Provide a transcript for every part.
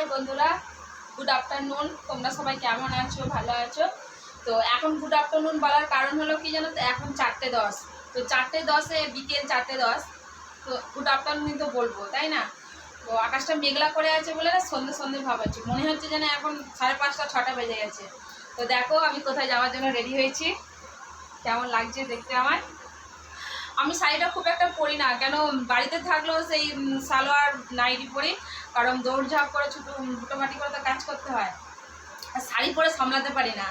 High বন্ধুরা good afternoon তোমরা সবাই কেমন আছো, ভালো আছো? তো এখন গুড আফটারনুন বলার কারণ হলো কি জানো তো, এখন চারটে দশ। তো চারটে দশে বিকেল চারটে দশ। তো গুড আফটারনুন তো বলব, তাই না? তো আকাশটা মেঘলা করে আছে বলে না সন্ধে সন্ধে ভাব আছে মনে হচ্ছে যেন এখন সাড়ে পাঁচটা, ছটা বেজে গেছে। তো দেখো আমি কোথায় যাওয়ার জন্য রেডি হয়েছি। কেমন লাগছে দেখতে আমার আমি শাড়িটা খুব একটা পরি না, কেন বাড়িতে থাকলেও সেই সালোয়ার, নাইটি পরি। কারণ দৌড়ঝাঁপ করে ছোটো মোটামাটি করে তো কাজ করতে হয়। আর শাড়ি পরে সামলাতে পারি না।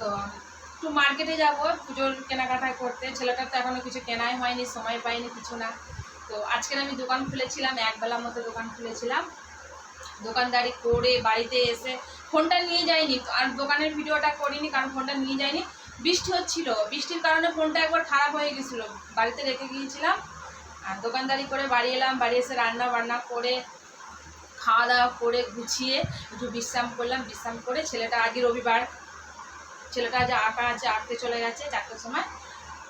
তো একটু মার্কেটে যাব, পুজোর কেনাকাটা করতে। ছেলেটার তো এখনও কিছু কেনাই হয়নি, সময় পাইনি কিছু না। তো আজকের আমি দোকান খুলেছিলাম, একবেলার মতো দোকান খুলেছিলাম। দোকানদারি করে বাড়িতে এসে ফোনটা নিয়ে যাইনি। আর দোকানের ভিডিওটা করিনি, কারণ ফোনটা নিয়ে যাইনি। বৃষ্টি হচ্ছিল, বৃষ্টির কারণে ফোনটা একবার খারাপ হয়ে গেছিল। বাড়িতে রেখে গিয়েছিলাম। আর দোকানদারি করে বাড়ি এলাম, বাড়ি এসে রান্না বান্না করে খাওয়া দাওয়া করে গুছিয়ে একটু বিশ্রাম করলাম, বিশ্রাম করে ছেলেটা আগে রবিবার। ছেলেটা যে আঁকা আছে, আঁকতে চলে গেছে চারটের সময়।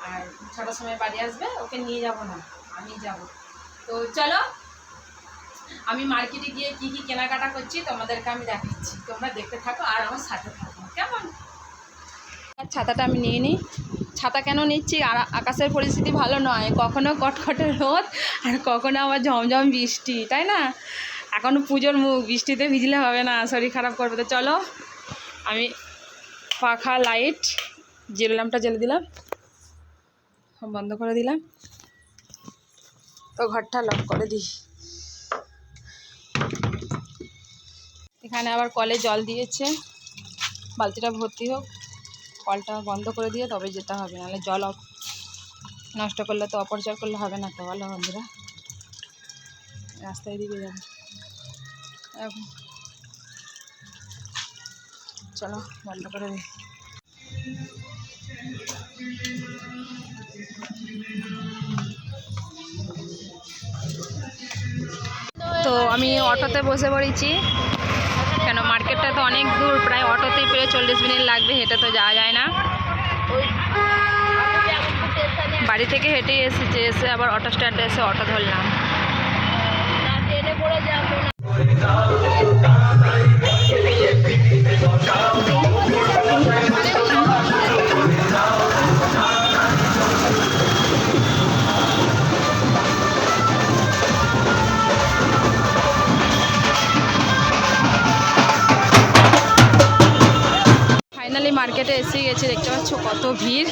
আর ছটার সময় বাড়ি আসবে, ওকে নিয়ে যাব না, আমি যাব। তো চলো, আমি মার্কেটে গিয়ে কি কি কেনাকাটা করছি তোমাদেরকে আমি দেখাচ্ছি। তোমরা দেখতে থাকো আর আমার সাথে থাকো, কেমন? ছাতাটা আমি নিয়ে নিই। ছাতা কেন নিচ্ছি? আর আকাশের পরিস্থিতি ভালো নয়। কখনো কটকটে রোদ আর কখনো আবার ঝমঝম বৃষ্টি, তাই না? এখন পুজোর মুখ বৃষ্টিতে ভিজলে হবে না, শরীর খারাপ করবে। তো চলো, আমি পাখা লাইট জেল ল্যাম্পটা জ্বেলে দিলাম। বন্ধ করে দিলাম। তো ঘরটা লক করে দিই। এখানে আবার কলে জল দিয়েছে। বালতিটা ভর্তি হোক, কলটা বন্ধ করে দিয়ে তবে যেতে হবে, নাহলে জল নষ্ট করলে তো অপরিচয় করলে হবে না তো, বলো বন্ধুরা। রাস্তায় দিকে যাবে। চলো, বন্ধ করে দিই। তো আমি অটোতে বসে পড়েছি। কেন, মার্কেটটা তো অনেক দূর, প্রায় অটোতেই প্রায় চল্লিশ মিনিট লাগবে, হেঁটে তো যাওয়া যায় না। বাড়ি থেকে হেঁটে এসেছি, এসে আবার অটো স্ট্যান্ডে এসে অটো ধরলাম। মার্কেটে এসে গেছি, দেখতে পাচ্ছ কত ভিড়।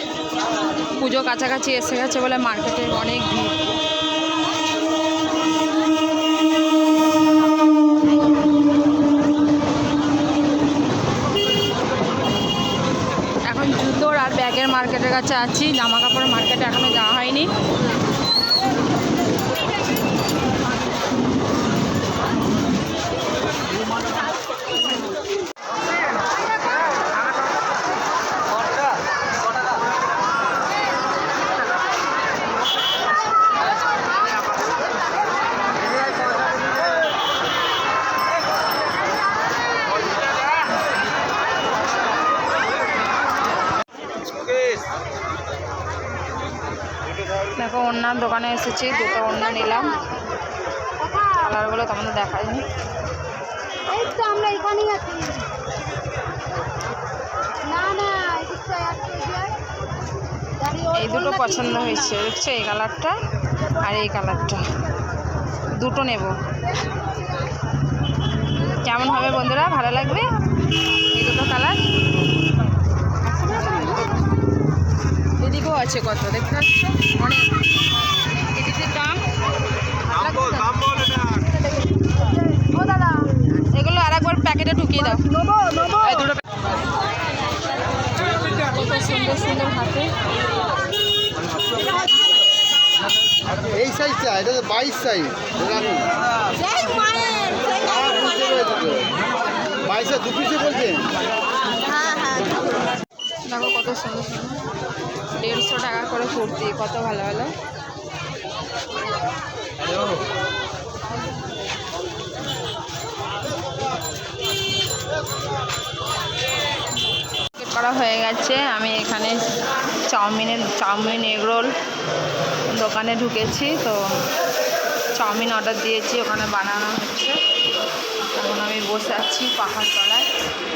পুজো কাছাকাছি এসে গেছে বলে মার্কেটে অনেক ভিড়। মার্কেটের কাছে আছি। জামা কাপড়ের মার্কেটে এখনও যাওয়া হয়নি। অন্যার দোকানে এসেছি দুটো ওড়না নিলাম। কালারগুলো তোমাদের দেখায়নি এই তো আমরা এখানেই আছি। এই দুটো পছন্দ হয়েছে দেখছ? এই কালারটা আর এই কালারটা। দুটো নেব। কেমন হবে বন্ধুরা? ভালো লাগবে? এই দুটো কালার? এদিকেও আছে কত দেখতে পাচ্ছ? অনেক। এদিকের দাম এগুলো আর একবার প্যাকেটে ঢুকিয়ে দাও। কত সুন্দর সুন্দর হাতে। এই সাইজটা এটা তো বাইশ সাইজ বাইশে দু পিসে বলছেন? সুন্দর সুন্দর দেড়শো টাকা করে কুর্তি, কত ভালো ভালো করা হয়ে গেছে। আমি এখানে চাউমিনের, চাউমিন এগরোল দোকানে ঢুকেছি, তো চাউমিন অর্ডার দিয়েছি, ওখানে বানানো হচ্ছে। এখন আমি বসে আছি পাহাড় তলায়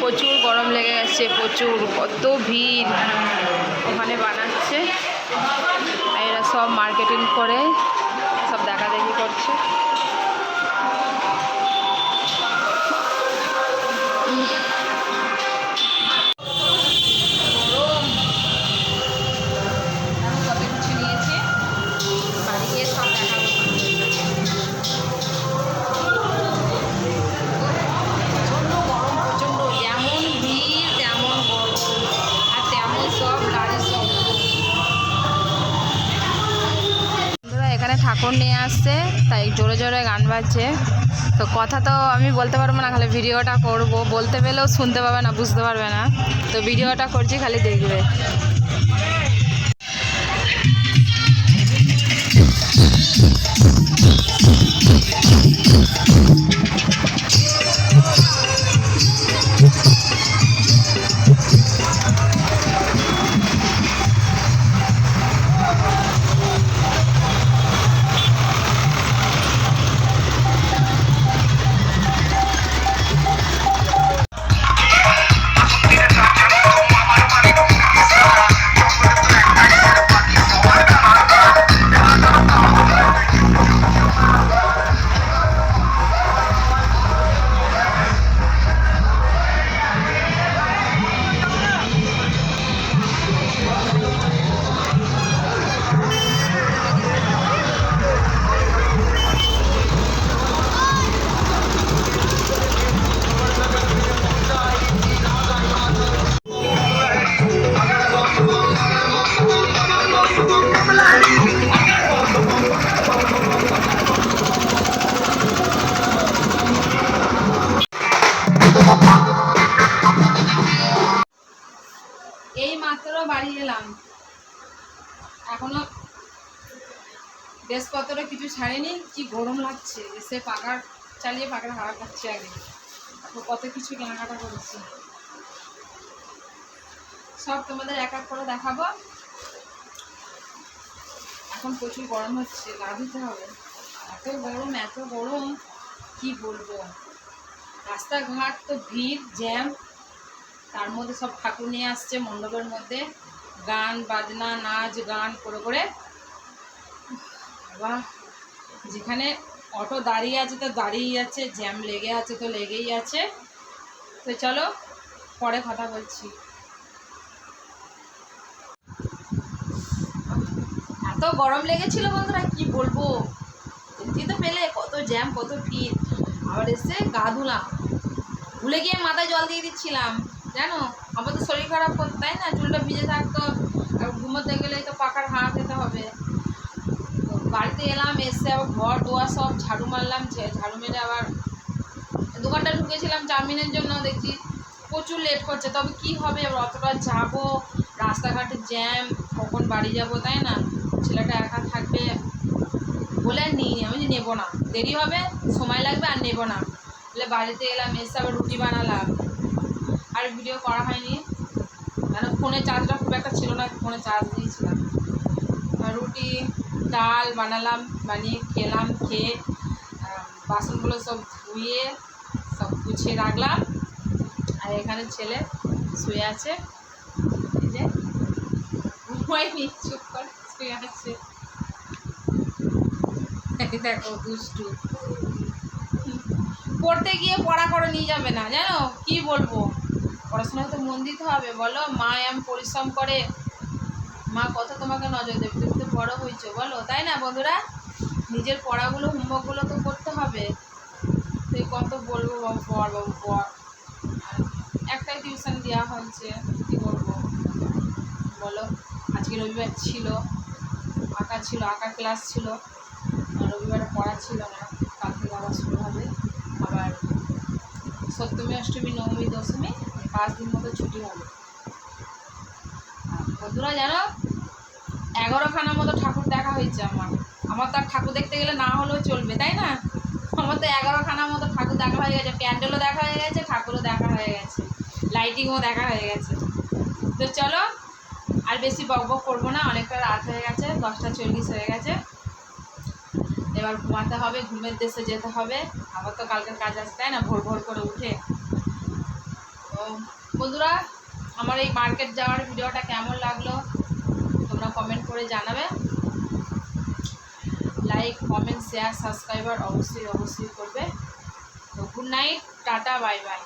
প্রচুর গরম লেগে গেছে, প্রচুর, কত ভিড়। ওখানে বানাচ্ছে। এরা সব মার্কেটিং করে, সব দেখা দেখি করছে। আসছে, তাই জোরে জোরে গান বাজছে। তো কথা তো আমি বলতে পারব না, খালি ভিডিওটা করব। বলতে পেলেও শুনতে পাবে না, বুঝতে পারবে না। তো ভিডিওটা করছি, খালি দেখবে। এই মাত্র বাড়ি এলাম। এখনও ড্রেসপত্র কিছু ছাড়েনি, কি গরম লাগছে। এসে পাকার চালিয়ে পাকার হাওয়া খাচ্ছে আগে। কত কিছু কেনাকাটা করেছি। সব তোমাদের এক এক করে দেখাবো। এখন প্রচুর গরম হচ্ছে, গা ধুতে হবে। এত গরম এত গরম, কি বলব? রাস্তাঘাট তো ভিড়, জ্যাম। তার মধ্যে সব ঠাকুর নিয়ে আসছে মণ্ডপের মধ্যে। গান, বাজনা, নাচ, গান, করে করে। বাহ! যেখানে অটো দাঁড়িয়ে আছে তো দাঁড়িয়েই আছে, জ্যাম লেগে আছে তো লেগেই আছে। তো চলো, পরে কথা বলছি। এত গরম লেগেছিল বন্ধুরা, কি বলব? তো পেলে, কত জ্যাম, কত ভিড়। আবার এসে গা ধুলাম। ভুলে গিয়ে মাথায় জল দিয়ে দিচ্ছিলাম। জানো, আমার তো শরীর খারাপ করতো, তাই না? চুলটা ভিজে থাকতো, আর ঘুমোতে গেলেই তো পাকার হাওয়া খেতে হবে। তো বাড়িতে এলাম, এসে আবার ঘর দোয়া সব ঝাড়ু মারলাম ঝাড়ু মেরে আবার দোকানটা ঢুকেছিলাম, চাউমিনের জন্য দেখছি প্রচুর লেট করছে, তবে কি হবে? এবার অতটা যাব, রাস্তাঘাটে জ্যাম কখন বাড়ি যাব, তাই না? ছেলেটা একা থাকবে, বলে নিই, আমি নেব না। দেরি হবে, সময় লাগবে, আর নেব না। বলে বাড়িতে এলাম, এসে আবার রুটি বানালাম। আর ভিডিও করা হয়নি। কেন? ফোনে চার্জটা খুব একটা ছিল না, ফোনে চার্জ দিয়েছিলাম। রুটি, ডাল বানালাম, বানিয়ে খেলাম, খেয়ে বাসনগুলো সব ধুয়ে, সব গুছিয়ে রাখলাম। আর এখানে ছেলে শুয়ে আছে। ঘুমায়নি চুপ করে শুয়ে আছে। দেখো দুষ্টু। পড়তে গিয়ে পড়া করে নিয়ে যাবে না, জানো? কি বলব? পড়াশোনায় তো মন দিতে হবে। বলো, মা এম পরিশ্রম করে, মা কত তোমাকে নজর দেবে। তুমি তো বড়ো হয়েছো, বলো, তাই না বন্ধুরা? নিজের পড়াগুলো, হোমওয়ার্কগুলো তো করতে হবে। তুই কত বলব বাবু, পড় একটাই টিউশন দেওয়া হয়েছে, কী করব বলো, আজকে রবিবার ছিল, আঁকা ছিল, আঁকা ক্লাস ছিল। রবিবারে পড়া ছিল না কাল থেকে আবার শুরু হবে। আবার সপ্তমী, অষ্টমী, নবমী, দশমী পাঁচ দিন মতো ছুটি হবে। বন্ধুরা, জানো এগারোখানার মতো ঠাকুর দেখা হয়েছে আমার। আমার তো আর ঠাকুর দেখতে গেলে না হলেও চলবে, তাই না? আমার তো এগারোখানার মতো ঠাকুর দেখা হয়ে গেছে। প্যান্ডেলও দেখা হয়ে গেছে, ঠাকুরও দেখা হয়ে গেছে। লাইটিংও দেখা হয়ে গেছে। তো চলো, আর বেশি বক বক করব না, অনেকটা রাত হয়ে গেছে, দশটা চল্লিশ হয়ে গেছে। এবার ঘুমাতে হবে, ঘুমের দেশে যেতে হবে। আবার তো কালকের কাজ আছে, তাই না? ভোর ভোর করে উঠে বন্ধুরা, আমার এই মার্কেট যাওয়ার ভিডিওটা কেমন লাগল তোমরা কমেন্ট করে জানাবে। লাইক কমেন্ট শেয়ার সাবস্ক্রাইবার অবশ্যই অবশ্যই করবে। তো good night tata bye by